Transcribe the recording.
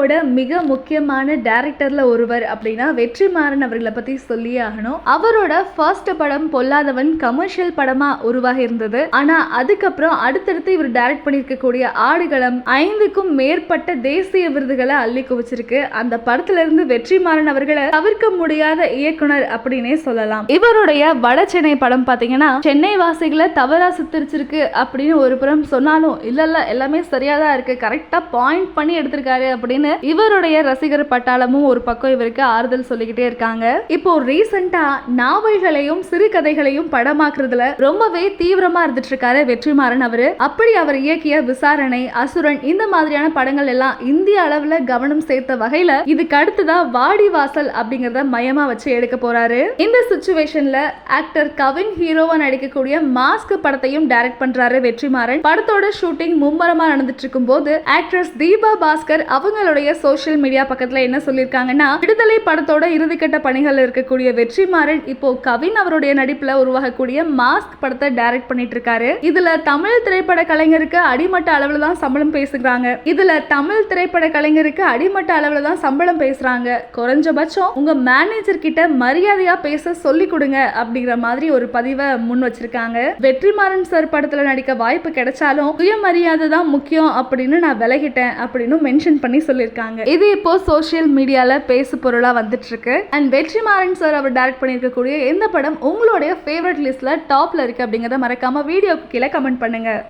இந்தியாவோட மிக முக்கியமான டைரக்டர்ல ஒருவர் அப்படின்னா வெற்றிமாறன் அவர்களை பத்தி சொல்லியே ஆகணும். அவரோட ஃபர்ஸ்ட் படம் பொல்லாதவன் கமர்ஷியல் படமா உருவாகி இருந்தது. ஆனா அதுக்கப்புறம் அடுத்தடுத்து இவர் டைரக்ட் பண்ணியிருக்கக்கூடிய ஆடுகளம் ஐந்துக்கும் மேற்பட்ட தேசிய விருதுகளை அள்ளி குவிச்சிருக்கு. அந்த படத்துல இருந்து வெற்றிமாறன் அவர்களை தவிர்க்க முடியாத இயக்குனர் அப்படின்னே சொல்லலாம். இவருடைய வட சென்னை படம் பாத்தீங்கன்னா சென்னை வாசிகளை தவறா சித்தரிச்சிருக்கு அப்படின்னு ஒரு புறம் சொன்னாலும் இல்ல இல்ல எல்லாமே சரியாக தான் இருக்கு கரெக்டா பாயிண்ட் பண்ணி எடுத்திருக்காரு அப்படின்னு இவருடைய ரசிகர் பட்டாளமும் ஒரு பக்கம் இவருக்கு ஆறுதல் சொல்லிக்கிட்டே இருக்காங்க. இப்போ ரீசெண்டா நாவல்களையும் சிறுகதைகளையும் படமாக்குறதுல ரொம்பவே தீவிரமா இருந்துட்டு இருக்காரு வெற்றிமாறன் அவரு. அப்படி அவர் இயக்கிய விசாரணை அசுரன் இந்த மாதிரியான படங்கள் எல்லாம் இந்திய அளவுல கவனம் சேர்த்த வகையில இதுக்கு அடுத்துதான் வாடி வாசல் அப்படிங்கறத மையமா வச்சு எடுக்க போறாரு. இந்த சுச்சுவேஷன்ல ஆக்டர் கவின் ஹீரோவா நடிக்கக்கூடிய மாஸ்க் படத்தையும் டைரக்ட் பண்றாரு வெற்றிமாறன். படத்தோட ஷூட்டிங் மும்மரமா நடந்துட்டு இருக்கும் போது ஆக்ட்ரஸ் தீபா பாஸ்கர் அவங்களோட அவங்களுடைய சோஷியல் மீடியா பக்கத்துல என்ன சொல்லியிருக்காங்கன்னா விடுதலை படத்தோட இறுதிக்கட்ட பணிகள் இருக்கக்கூடிய வெற்றிமாறன் இப்போ கவின் அவருடைய நடிப்புல உருவாகக்கூடிய மாஸ்க் படத்தை டைரக்ட் பண்ணிட்டு இருக்காரு இதுல தமிழ் திரைப்பட கலைஞருக்கு அடிமட்ட அளவுல தான் சம்பளம் பேசுகிறாங்க இதுல தமிழ் திரைப்பட கலைஞருக்கு அடிமட்ட அளவுல தான் சம்பளம் பேசுறாங்க. குறைஞ்சபட்சம் உங்க மேனேஜர் கிட்ட மரியாதையா பேச சொல்லி கொடுங்க அப்படிங்கிற மாதிரி ஒரு பதிவை முன் வச்சிருக்காங்க. வெற்றிமாறன் சார் படத்துல நடிக்க வாய்ப்பு கிடைச்சாலும் சுயமரியாதை தான் முக்கியம் அப்படின்னு நான் விலகிட்டேன் அப்படின்னு மென்ஷன் பண்ணி சொல்லியிருக்காங்க இது இப்போ சோஷியல் மீடியாவில் பேசு பொருளாக வந்துட்டு இருக்கு அண்ட் வெற்றிமாறன் சார் அவர் டைரக்ட் பண்ணியிருக்கக்கூடிய எந்த படம் உங்களுடைய ஃபேவரட் லிஸ்ட்ல டாப்ல இருக்கு அப்படிங்கிறத மறக்காம வீடியோக்கு கீழே கமெண்ட் பண்ணுங்க.